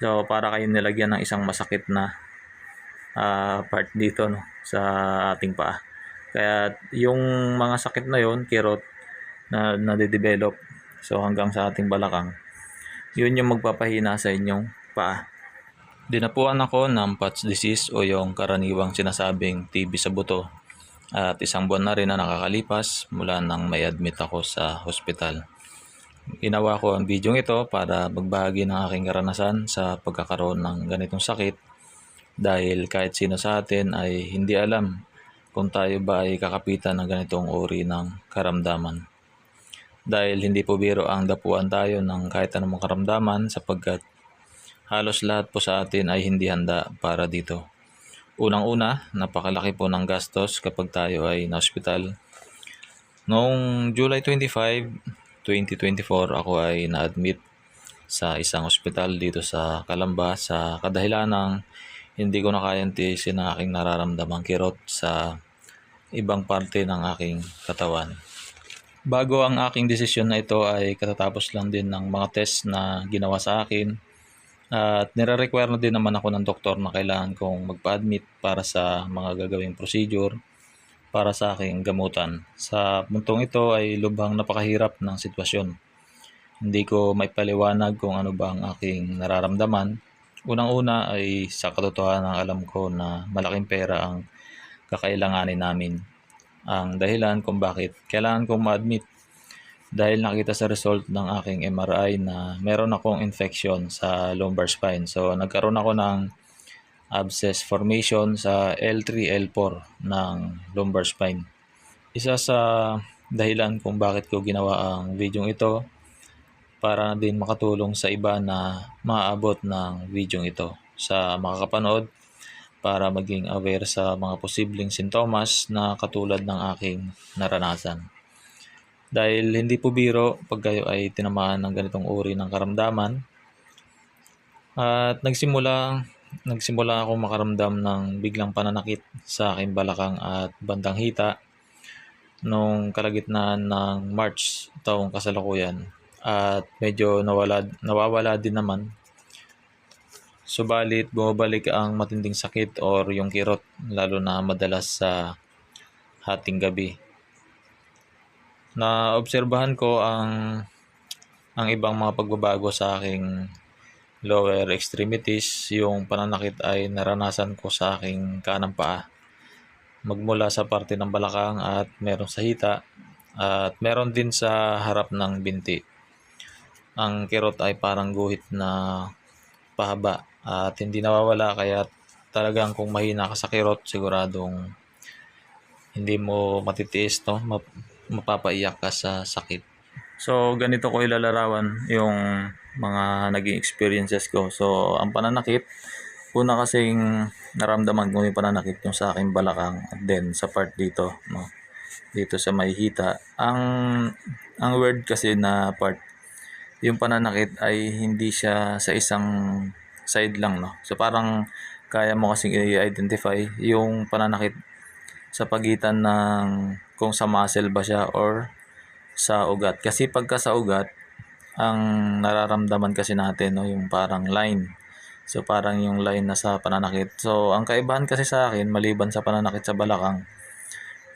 So para kayong nilagyan ng isang masakit na ah, part dito no sa ating paa. Kaya yung mga sakit na yon, kirot na nade-develop so hanggang sa ating balakang. Yun yung magpapahina sa inyong paa. Dinapuan ako ng Patch disease o yung karaniwang sinasabing TB sa buto. At isang buwan na rin na nakakalipas mula nang may admit ako sa hospital. Ginawa ko ang video ito para magbahagi ng aking karanasan sa pagkakaroon ng ganitong sakit dahil kahit sino sa atin ay hindi alam kung tayo ba ay kakapitan ng ganitong uri ng karamdaman. Dahil hindi po biro ang dapuan tayo ng kahit anumang karamdaman sapagkat halos lahat po sa atin ay hindi handa para dito. Unang-una, napakalaki po ng gastos kapag tayo ay na-hospital. Noong July 25, 2024, ako ay na-admit sa isang ospital dito sa Calamba sa kadahilan ng hindi ko na kayang tiisin ang aking nararamdamang kirot sa ibang parte ng aking katawan. Bago ang aking desisyon na ito ay katatapos lang din ng mga test na ginawa sa akin. At nire-require na din naman ako ng doktor na kailangan kong magpa-admit para sa mga gagawing procedure para sa aking gamutan. Sa puntong ito ay lubhang napakahirap ng sitwasyon. Hindi ko may paliwanag kung ano ba ang aking nararamdaman. Unang-una ay sa katotohanan alam ko na malaking pera ang kakailanganin namin. Ang dahilan kung bakit kailangan kong ma-admit dahil nakita sa result ng aking MRI na meron akong infection sa lumbar spine. So nagkaroon ako ng abscess formation sa L3, L4 ng lumbar spine. Isa sa dahilan kung bakit ko ginawa ang video ito para din makatulong sa iba na maaabot ng video ito sa makakapanood para maging aware sa mga posibleng sintomas na katulad ng aking naranasan. Dahil hindi po biro pag kayo ay tinamaan ng ganitong uri ng karamdaman. At nagsimula, nagsimula ako makaramdam ng biglang pananakit sa aking balakang at bandang hita nung kalagitnaan ng March taong kasalukuyan at medyo nawala, nawawala din naman. Subalit bumabalik ang matinding sakit or yung kirot lalo na madalas sa hating gabi na obserbahan ko ang ang ibang mga pagbabago sa aking lower extremities, yung pananakit ay naranasan ko sa aking kanang paa. Magmula sa parte ng balakang at meron sa hita at meron din sa harap ng binti. Ang kirot ay parang guhit na pahaba at hindi nawawala kaya talagang kung mahina ka sa kirot siguradong hindi mo matitiis no mapapaiyak ka sa sakit. So, ganito ko ilalarawan yung mga naging experiences ko. So, ang pananakit, una kasing naramdaman ko yung pananakit yung sa aking balakang at then sa part dito, no? Dito sa may hita. Ang, ang word kasi na part, yung pananakit ay hindi siya sa isang side lang, no? So, parang kaya mo kasing i-identify yung pananakit sa pagitan ng kung sa muscle ba siya or sa ugat. Kasi pagka sa ugat, ang nararamdaman kasi natin no, yung parang line. So parang yung line na sa pananakit. So ang kaibahan kasi sa akin maliban sa pananakit sa balakang,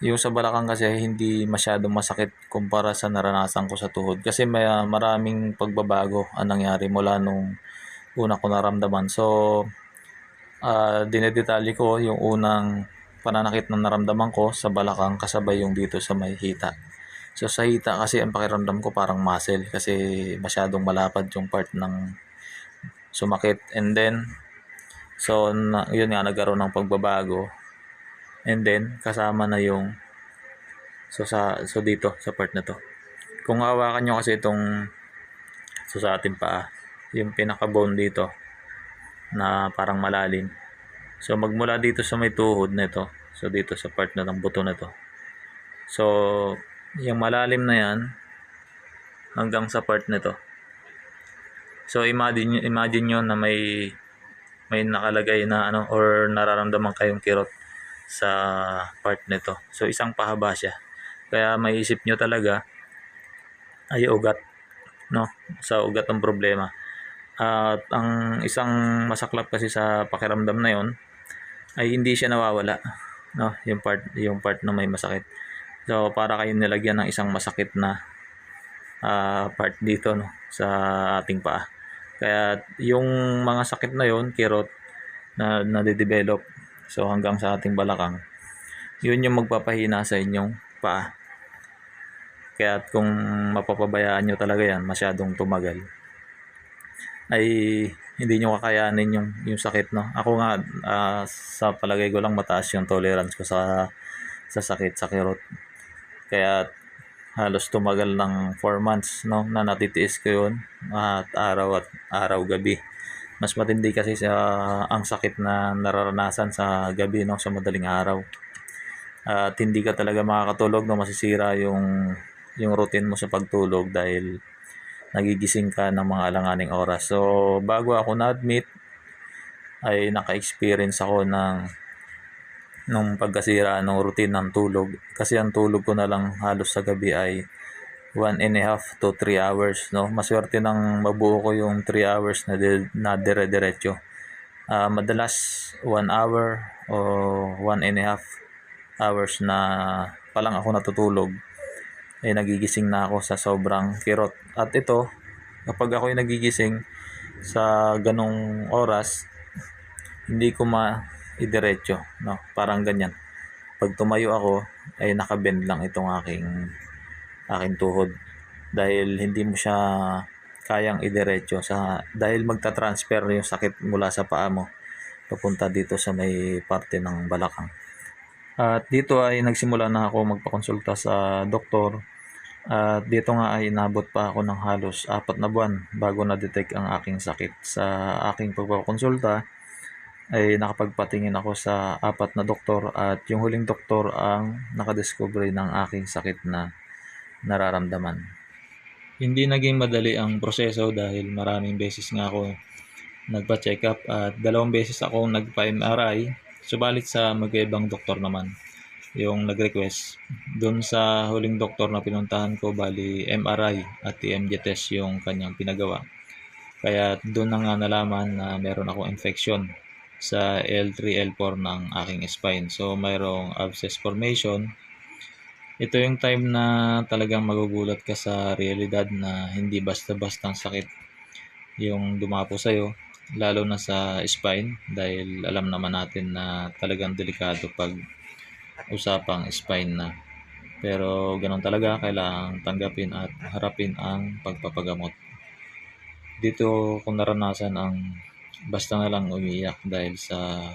yung sa balakang kasi hindi masyadong masakit kumpara sa naranasan ko sa tuhod. Kasi may uh, maraming pagbabago ang nangyari mula nung una ko naramdaman. So uh, dinedetalye ko yung unang pananakit na naramdaman ko sa balakang kasabay yung dito sa may hita. So sa hita kasi ang pakiramdam ko parang muscle kasi masyadong malapad yung part ng sumakit. And then, so na, yun nga nagkaroon ng pagbabago. And then, kasama na yung so sa so dito sa part na to. Kung hawakan nyo kasi itong so sa ating paa, yung pinaka bone dito na parang malalim So magmula dito sa may tuhod nito, so dito sa part na ng buto na to. So yung malalim na yan hanggang sa part nito. So imagine imagine niyo na may may nakalagay na ano or nararamdaman kayong kirot sa part nito. So isang pahaba siya. Kaya maiisip nyo talaga ay ugat no sa ugat ang problema. At ang isang masaklap kasi sa pakiramdam na yon ay hindi siya nawawala. No, yung part yung part na may masakit. So para kayong nilagyan ng isang masakit na ah, part dito no sa ating paa. Kaya yung mga sakit na yon, kirot na nade-develop so hanggang sa ating balakang. Yun yung magpapahina sa inyong paa. Kaya kung mapapabayaan nyo talaga yan, masyadong tumagal, ay hindi nyo kakayanin yung, yung sakit, no? Ako nga, ah, sa palagay ko lang mataas yung tolerance ko sa, sa sakit, sa kirot. Kaya halos tumagal ng 4 months, no? Na natitiis ko yun, at araw at araw gabi. Mas matindi kasi sa ang sakit na nararanasan sa gabi, no? Sa madaling araw. At hindi ka talaga makakatulog, no? Masisira yung yung routine mo sa pagtulog dahil nagigising ka ng mga alanganing oras. So, bago ako na-admit, ay naka-experience ako ng nung pagkasira ng routine ng tulog. Kasi ang tulog ko na lang halos sa gabi ay 1 and a half to 3 hours. No? Maswerte nang mabuo ko yung 3 hours na, di- na dire-diretso. Ah, madalas 1 hour o 1 and a half hours na pa lang ako natutulog ay nagigising na ako sa sobrang kirot. At ito, kapag ako ay nagigising sa ganong oras, hindi ko ma-idiretso, no? Parang ganyan. Pag tumayo ako, ay nakabend lang itong aking aking tuhod dahil hindi mo siya kayang idiretso sa dahil magta-transfer yung sakit mula sa paa mo papunta dito sa may parte ng balakang. At dito ay nagsimula na ako magpakonsulta sa doktor at dito nga ay inabot pa ako ng halos apat na buwan bago na-detect ang aking sakit. Sa aking pagpapakonsulta ay nakapagpatingin ako sa apat na doktor at yung huling doktor ang nakadiscovery ng aking sakit na nararamdaman. Hindi naging madali ang proseso dahil maraming beses nga ako nagpa-check up at dalawang beses ako nagpa-MRI subalit sa magkaibang doktor naman yung nag-request. Doon sa huling doktor na pinuntahan ko, bali MRI at TMJ test yung kanyang pinagawa. Kaya doon na nga nalaman na meron akong infection sa L3, L4 ng aking spine. So mayroong abscess formation. Ito yung time na talagang magugulat ka sa realidad na hindi basta-bastang sakit yung dumapo sa'yo, lalo na sa spine dahil alam naman natin na talagang delikado pag usapang spine na. Pero ganun talaga, kailangang tanggapin at harapin ang pagpapagamot. Dito ko naranasan ang basta na lang umiiyak dahil sa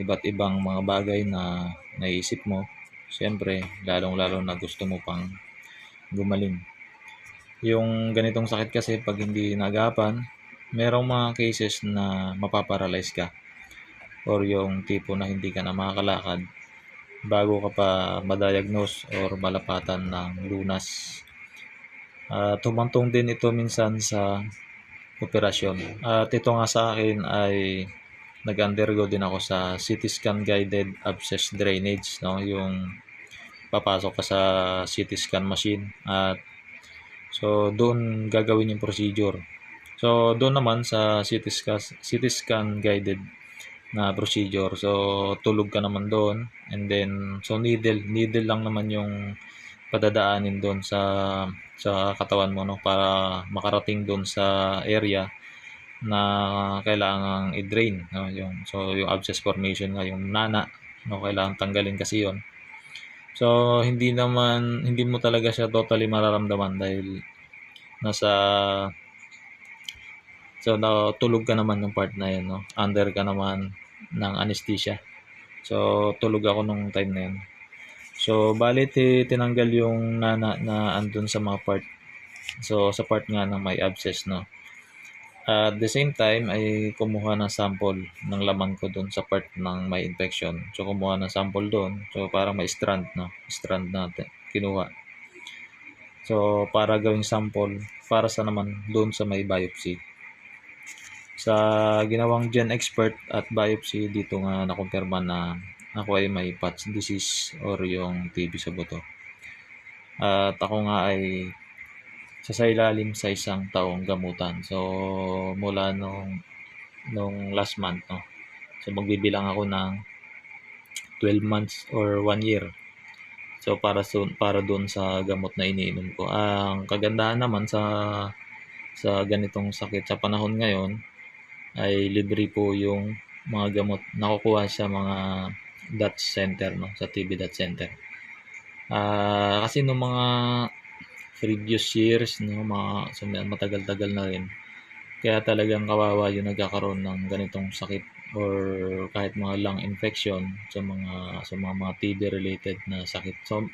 iba't ibang mga bagay na naisip mo. Siyempre, lalong-lalo na gusto mo pang gumaling. Yung ganitong sakit kasi pag hindi nagapan, merong mga cases na mapaparalyze ka or yung tipo na hindi ka na makakalakad bago ka pa madiagnose or malapatan ng lunas. At humantong din ito minsan sa operasyon. At ito nga sa akin ay nag-undergo din ako sa CT scan guided abscess drainage, no? Yung papasok ka sa CT scan machine at so doon gagawin yung procedure. So doon naman sa CT scan, CT scan guided na procedure. So, tulog ka naman doon. And then, so needle, needle lang naman yung padadaanin doon sa sa katawan mo no para makarating doon sa area na kailangang i-drain no yung so yung abscess formation nga yung nana no kailangan tanggalin kasi yon so hindi naman hindi mo talaga siya totally mararamdaman dahil nasa So, natulog ka naman ng part na yun, no? Under ka naman ng anesthesia. So, tulog ako nung time na yun. So, balit eh, tinanggal yung nana na andun sa mga part. So, sa part nga ng may abscess, no? At the same time, ay kumuha ng sample ng laman ko doon sa part ng may infection. So, kumuha ng sample doon. So, para may strand, no? Strand natin, kinuha. So, para gawing sample, para sa naman doon sa may biopsy sa ginawang gen expert at biopsy dito nga nakumpirma na ako ay may PATS disease or yung TB sa buto. At ako nga ay sa ilalim sa isang taong gamutan. So, mula nung, nung last month, no? So, magbibilang ako ng 12 months or 1 year. So, para, so, para doon sa gamot na iniinom ko. Ang kagandahan naman sa sa ganitong sakit sa panahon ngayon ay libre po yung mga gamot nakukuha sa mga dot center no sa TB dot center. Ah, kasi nung mga previous years no mga so, matagal-tagal na rin. Kaya talagang kawawa yung nagkakaroon ng ganitong sakit or kahit mga lung infection sa mga sa mga, mga TB related na sakit. So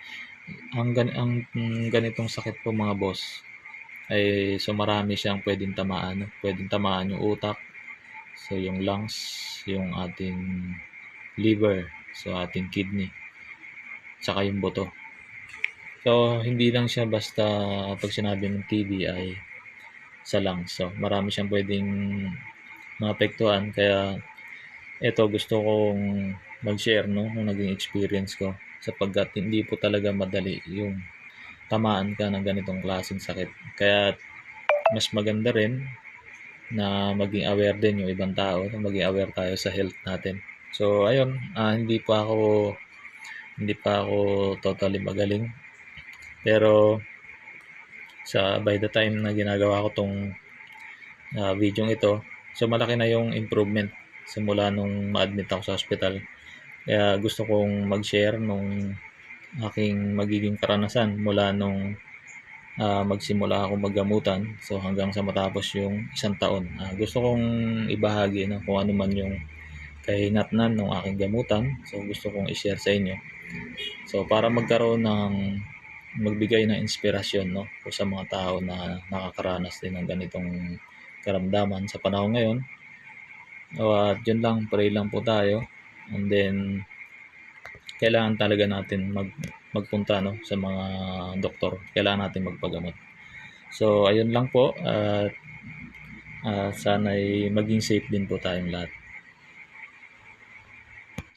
ang, gan, ang ganitong sakit po mga boss ay so marami siyang pwedeng tamaan. no? Pwedeng tamaan yung utak, so yung lungs, yung ating liver, so ating kidney, tsaka yung buto. So hindi lang siya basta pag sinabi ng TB ay sa lungs. So marami siyang pwedeng maapektuhan kaya ito gusto kong mag-share no ng naging experience ko sapagkat hindi po talaga madali yung tamaan ka ng ganitong klaseng sakit. Kaya mas maganda rin na maging aware din yung ibang tao, maging aware tayo sa health natin. So ayun, ah, hindi pa ako hindi pa ako totally magaling. Pero sa by the time na ginagawa ko tong uh, video ito, so malaki na yung improvement simula nung ma-admit ako sa hospital. Kaya gusto kong mag-share nung aking magiging karanasan mula nung ah, magsimula ako maggamutan so hanggang sa matapos yung isang taon. Ah, gusto kong ibahagi no, kung ano man yung kahinatnan ng aking gamutan. So gusto kong i-share sa inyo. So para magkaroon ng magbigay ng inspirasyon no sa mga tao na nakakaranas din ng ganitong karamdaman sa panahon ngayon. O, at yun lang, pray lang po tayo. And then, kailangan talaga natin mag magpunta no sa mga doktor. Kailangan natin magpagamot. So ayun lang po at uh, sana'y maging safe din po tayong lahat.